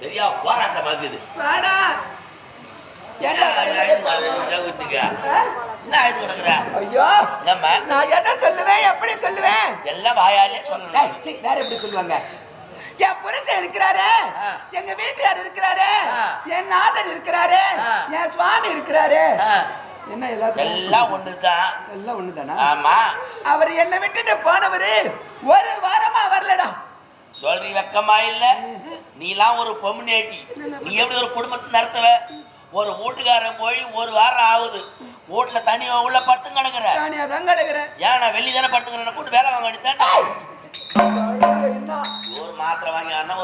பெரிய போராட்டமாக்குது வாடா. ஏன்டா வரும்போதே போற? ஆ? என்ன ஆயுது கிடக்குற ஐயோ நம்ம நான் என்ன சொல்லுவேன்? எப்படி சொல்லுவேன்? எல்லாம் வாயாலே டேய், சொல்லணும் சீ, வேற எப்படி சொல்லுவாங்க? என் புருஷன் இருக்கிறாரு. எங்க வீட்டுக்காரர் இருக்கிறாரு. என் நாதன் இருக்கிறாரு. என் சுவாமி இருக்கிறாரு. என்ன எல்லாத்துக்கும் எல்லாம் ஒண்ணுதான் எல்லாம் ஒண்ணுதானா? ஆமா. அவர் என்னை விட்டுட்டு போனவரு ஒரு வாரமா வரலடா. சொல்றி வெக்கமா இல்ல? நீலாம் ஒரு பொம்னேட்டி நீ எப்படி ஒரு குடும்பத்தை நடத்துவ? ஒரு வீட்டுக்காரன் போய் ஒரு வாரம் ஆகுது. வீட்டுல தனி உள்ள படுத்து கிடக்குற நானே அதான் கிடக்குறேன். ஏன் நான் வெளியே தானே படுத்துக்கிறேன்? கூட்டு வேலை வாங்க வேண்டியதான்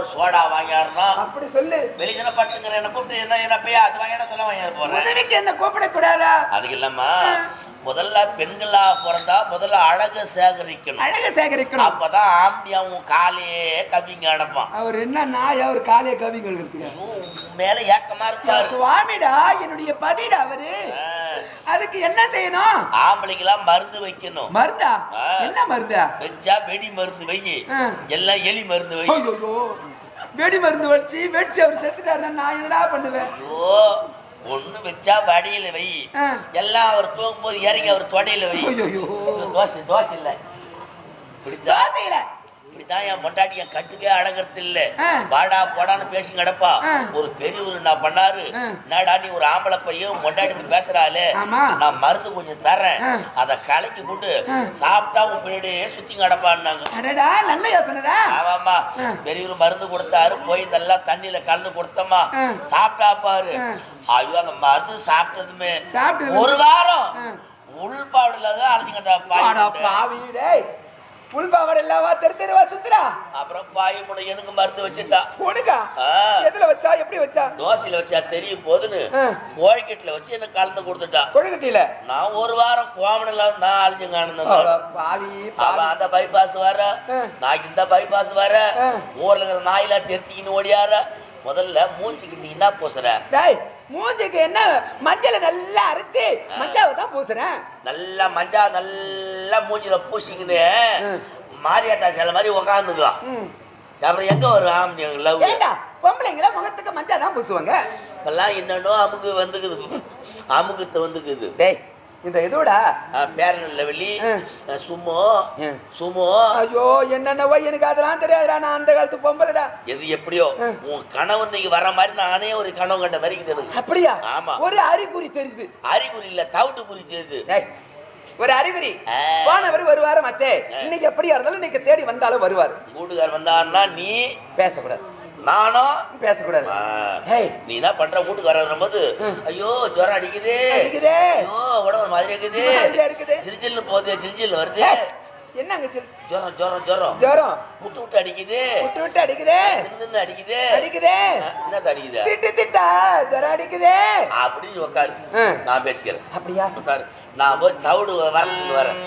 ஒரு சோடா வாங்கி ஆடுனா அப்படி சொல்லு. வெளியே தானே படுத்துக்கிறேன் என்ன கூப்பிட்டு என்ன என்ன போய் அது வாங்கி என்ன சொல்ல வாங்கி போறேன் உதவிக்கு என்ன கூப்பிடக்கூடாதா? அதுக்கு இல்லம்மா முதல்ல பெண்களா பிறந்தா முதல்ல அழகு சேகரிக்கணும். அழக சேகரிக்கணும். அப்பதான் ஆம்பியாவும் காலையே கவிங்க அடப்பான். அவர் என்ன நாய் அவர் காலைய இருக்கு உன் மேல ஏக்கமா இருக்காரு. சுவாமிடா என்னுடைய பதிடா அவரு. அதுக்கு என்ன செய்யணும்? ஆம்பளைக்கெல்லாம் மருந்து வைக்கணும். மருந்தா. என்ன மருந்தா? வச்சா வெடி மருந்து வை. எல்லாம் எலி மருந்து வை. வெடி மருந்து வச்சு வெடிச்சு அவர் செத்துட்டாருன்னா நான் என்னடா பண்ணுவேன்? ஐயோ ஒண்ணு வச்சா வடியில வை. எல்லாம் அவர் தூங்கும் போது இறங்கி அவர் தொடையில வை. தோசை தோசை இல்ல. இப்படித்தான். தோசையில இப்படித்தான் என் பொண்டாட்டி என் கட்டுக்கே அடங்கறது இல்ல. வாடா போடான்னு பேசி கிடப்பா. ஒரு பெரியவர் என்ன பண்ணாரு. என்னடா நீ ஒரு ஆம்பளை பையன் பொண்டாட்டி இப்படி பேசுறாளே. நான் மருந்து கொஞ்சம் தரேன். அத கலக்கி ஆ. சாப்பிட்டா உன் பின்னாடியே சுத்தி கிடப்பான்னாங்க நல்ல யோசனைடா ஆமாம்மா ஆ. பெரியவர் மருந்து கொடுத்தாரு போய் நல்லா தண்ணியில கலந்து கொடுத்தம்மா ஆ. சாப்பிட்டா பாரு. ஐயோ அந்த மருந்து சாப்பிட்டதுமே சாப்பிட்டது- ஒரு வாரம் ஆ. உள்பாடுல தான் அழைஞ்சுக்கிட்டா பாவி புல்பாவட இல்லாவா தெரு தெருவா சுத்துறா அப்புறம் பாய் கூட எனக்கு மருந்து வச்சுட்டா. உனக்கா. எதுல வச்சா எப்படி வச்சா? தோசையில வச்சா தெரியும் போதுன்னு. கோழிக்கட்டில வச்சு எனக்கு கலந்து கொடுத்துட்டா. கொழுக்கட்டியில? நான் ஒரு வாரம் கோமணில நான் அழிஞ்சுங்க அந்த பைபாஸ் வர. நான் இந்த பைபாஸ் வர. ஊர்ல இருக்கிற நாயில திருத்திக்கின்னு ஓடியார. முதல்ல மூச்சுக்கு நீ என்ன பூசுற? டேய் மூஞ்சிக்கு என்ன மஞ்சளை நல்லா அரைச்சு மஞ்சாவை தான் பூசுறேன். நல்லா மஞ்சா நல்லா மூஞ்சில பூசிக்கின்னு. மாரியாத்தா சில மாதிரி உக்காந்துக்கோ. அப்புறம் எங்க வரும் லவ் ஏண்டா? பொம்பளைங்கள முகத்துக்கு மஞ்சா தான் பூசுவாங்க. இப்பெல்லாம் என்னன்னோ அமுக்கு வந்துக்குது. அமுக்குத்து வந்துக்குது. டேய் இந்த இதோடா? ம். சுமோ. சுமோ. ஐயோ என்னென்னவோ எனக்கு அதெல்லாம் தெரியாதுடா நான் அந்த காலத்து பொம்பளைடா. எது எப்படியோ. உன் கணவன் இன்னைக்கு வர மாதிரி நானே ஒரு கனவு கண்ட வரைக்கும் தெரியுது. அப்படியா? ஆமா. ஒரு அறிகுறி தெரியுது. அறிகுறி இல்ல தவிட்டு குறி தெரியுது. ஒரு அறிகுறி. போனவர் ஒரு வாரம் ஆச்சே இன்னைக்கு எப்படியா இருந்தாலும் இன்னைக்கு தேடி வந்தாலும் வருவார். வீட்டுக்கார் வந்தாருன்னா நீ பேசக்கூடாது. நானும் பேசக்கூடாது. நீ என்ன பண்ற? வீட்டுக்கு வர ம். ஐயோ ஜுரம் அடிக்குது. அடிக்குதே. ஐயோ உடம்பு மாதிரி இருக்குது. இருக்குது. ஜில்ஜில்னு போகுது ஜில்ஜில் வருது. என்னங்க ஜுரம் ஜுரம் ஜுரம். ஜுரம். விட்டு விட்டு அடிக்குது. விட்டு விட்டு அடிக்குதே. நின்னு அடிக்குது. அடிக்குதே. என்னது அடிக்குது? திட்டு திட்டா ஜுரம் அடிக்குதே. அப்படின்னு உட்காரு. நான் பேசிக்கிறேன். அப்படியா? உட்காரு நான் போய் தவிடு வரத்துக்கு வரேன்.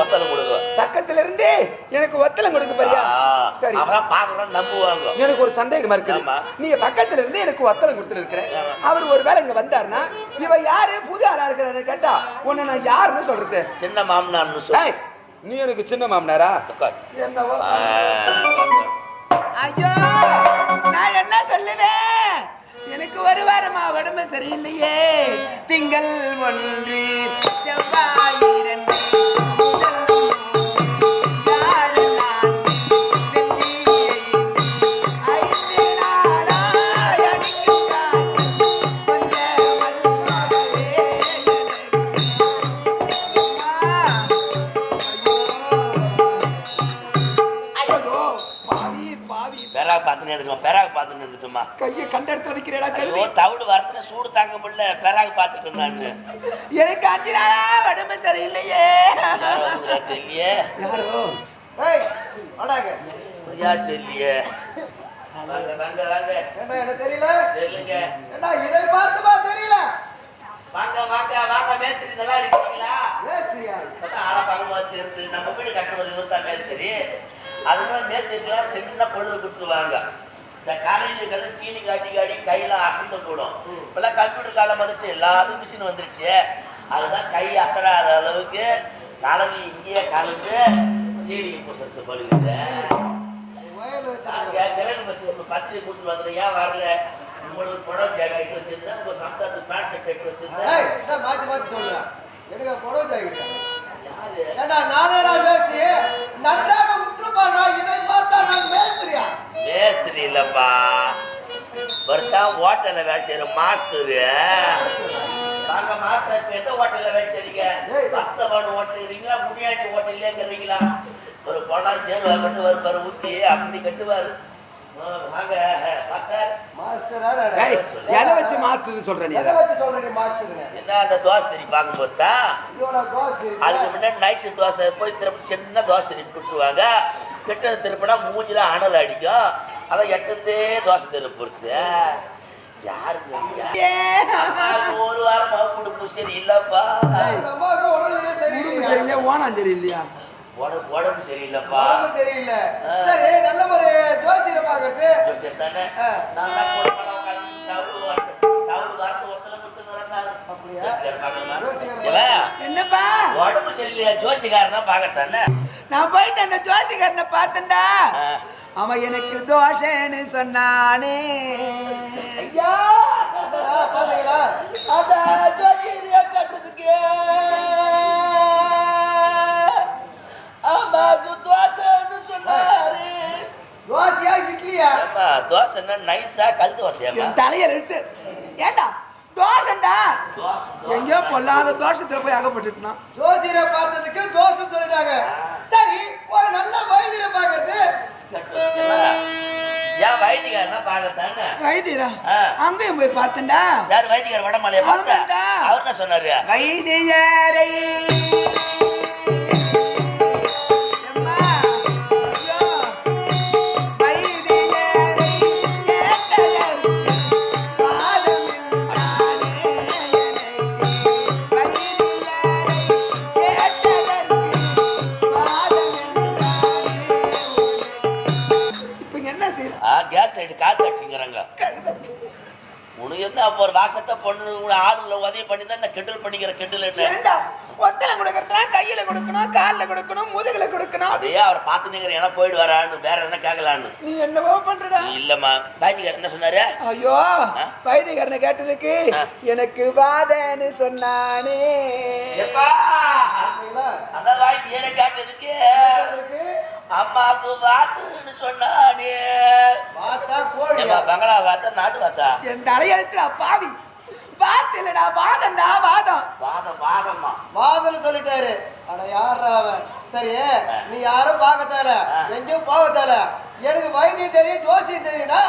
ஒத்தலை கொடுங்க. பக்கத்துல இருந்து எனக்கு ஒத்தலம் கொடுக்க போறியா சரி. அப்புறம் பாக்குறோம் நம்புவாங்க. எனக்கு ஒரு சந்தேகமா இருக்குது. ஆமா. நீ பக்கத்துல இருந்து எனக்கு ஒத்தலம் கொடுத்துட்டு இருக்கிற ஆமா. அவர் ஒருவேளை இங்க வந்தாருன்னா இவ யாரு? புது ஆளா இருக்கிறாரு கேட்டா உன்னை நான் யாருன்னு சொல்றது? சின்ன மாமனார்னு சொல்லு நீ எனக்கு சின்ன மாமனாரா. ஐயோ நான் என்ன சொல்லுவேன்? எனக்கு ஒரு வாரமா உடம்பு சரியில்லையே. திங்கள் ஒன்று செவ்வாய் இரண்டு. பார்த்துன்னு பெராக் பார்த்துன்னு இருந்துட்டுமா கையை கண்ட இடத்துல வைக்கிறேடா கழுவி தவிடு வரத்துல சூடு தாங்க முடியல பெராக் பார்த்துட்டு இருந்தான்னு. எனக்கு அஞ்சு நாளா உடம்பு சரியில்லையே. தெரியலையே? யாரோ? ஏய் வாடாங்க. யார் தெரியலையே? வாங்க வாங்க வாங்க. என்ன எனக்கு தெரியல? தெரியலங்க. ஏண்டா இதை பார்த்துமா தெரியல? வாங்க வாங்க வாங்க மேஸ்திரி நல்லா இருக்கீங்களா? மேஸ்திரியா? இப்பதான் ஆளை பார்க்கும்போது தெரியுது. நம்ம வீடு கட்டுறது இவர் தான் மேஸ்திரி. அதுக்கப்புறம் மேஸ்திரிக்கெல்லாம் சின்ன பொழுது கொடுத்துருவாங்க. இந்த காலையில் சீனி காட்டி காட்டி கையெல்லாம் அசந்து கூடும் இப்பெல்லாம் கம்ப்யூட்டர் காலம் வந்துச்சு எல்லாத்துக்கும் மிஷின் வந்துருச்சு. அதுதான் கை அசராத அளவுக்கு கலவி இங்கேயே கலந்து சீலிங் புசத்து பஸ் பத்திரிகை கொடுத்து வந்துடும் ஏன் வரல? உங்களுக்கு புடவை ஜாக்கெட் வச்சிருந்தேன். உங்க சம்சாரத்துக்கு பேண்ட் எடுத்து வச்சிருந்தேன். மாத்தி மாத்தி சொல்லுங்க எனக்கு புடவை ஜாக்கெட் நானேடா மேஸ்திரி நன்றாக மேஸ்திரி இல்லப்பா ஒருத்தன் ஹோட்டல்ல வேலை செய்யற மாஸ்டரு. நாங்க மாஸ்டர் எந்த ஹோட்டல்ல வேலை செய்றீங்க. மஸ்தபான் ஹோட்டல் இருக்கீங்களா முனியாண்டி ஹோட்டல்ல இருக்கிறீங்களா? ஒரு பொண்ணா சேருவா கட்டுவார் பாரு ஊத்தி அப்படி கட்டுவார். ஆ, வாங்க மாஸ்டர் மாஸ்டரா ஏய் எதை வச்சு மாஸ்டர் சொல்ற நீ எதை? வச்சு சொல்ற நீ மாஸ்டர்னு? என்ன அந்த தோசை திரி பார்க்கும்போது தான் அதுக்கு முன்னாடி நைஸ் தோசை போய் திரும்ப சின்ன தோசை திருப்பி விட்டுருவாங்க கிட்ட திருப்பினா மூஞ்சில அனல் அடிக்கும். அதை எட்டுந்தே தோசை திருப்பி பொறுத்து ஒரு வாரமா உடுப்பு சரி இல்லப்பா உடம்பு சரியில்லை சரியில்லையா? சரியில்லையா? உடம்பு உடம்பு சரியில்லப்பா. உடம்பு சரியில்லை. சரி நல்ல ஒரு ஜோசியரை பாக்குறது சரி தானே. நான் தவிடு வார்த்தை இவன் என்னப்பா? உடம்பு சரியில்லையா? ஜோசிகாரனா பார்க்கத்தானே? நான் போயிட்டு அந்த ஜோசிகாரனை பார்த்தேன்டா. அவன் எனக்கு தோஷன்னு சொன்னானே. ஐயா! நைஸா கல் என் தலையில எடுத்து ஏண்டா? தோஷம்டா. எங்கேயோ பொல்லாத தோஷத்துல போய் அகப்பட்டுட்டான். ஜோசியரை பார்த்ததுக்கு தோஷம் சொல்லிட்டாங்க. சரி ஒரு நல்ல வைத்தியரை பாக்குறது ஏன் வைத்தியக்காரனா பார்க்கத்தானே வைத்தியரா. அங்கேயும் போய் பார்த்தேன்டா. யார் வைத்தியக்கார வடமலையை பார்த்தா? அவர்தான்டா. அவர் என்ன சொன்னாரு. வைத்தியரை. அப்போ ஒரு வாசத்தை பொண்ணு உன ஆளுல உதவி பண்ணி தான் நான் கெண்டல் பண்ணிக்கிற கெண்டல் என்ன? ஒத்தனை கொடுக்கறதுனா கையில கொடுக்கணும் கால்ல கொடுக்கணும் முதுகுல கொடுக்கணும். அதையே அவர் பார்த்து நிக்கிற என போயிட்டு வரான்னு வேற என்ன கேட்கலான்னு? நீ என்னவோ பண்றடா. இல்லம்மா. வைத்தியக்காரர் என்ன சொன்னாரு? ஐயோ ஆ? வைத்தியக்காரனை கேட்டதுக்கு. எனக்கு வாதன்னு சொன்னானே. எப்பா? பாத்தீங்களா? அந்த அம்மாவுக்கு வாத்துன்னு சொன்னானே. ஏம்மா, கோழியா பங்களா வாத்தா நாட்டு வாத்தா? என் தலையெழுத்துடா பாவி வாத்து இல்லடா வாதம்டா வாதம். வாதம் வாதம்மா. வாதல் சொல்லிட்டாரு. அட யாரா அவன்? சரி நீ யாரும் பார்க்க தேல எங்கேயும் போக தேல எனக்கு வைத்தியம் தெரியும் ஜோசியம் தெரியும்டா.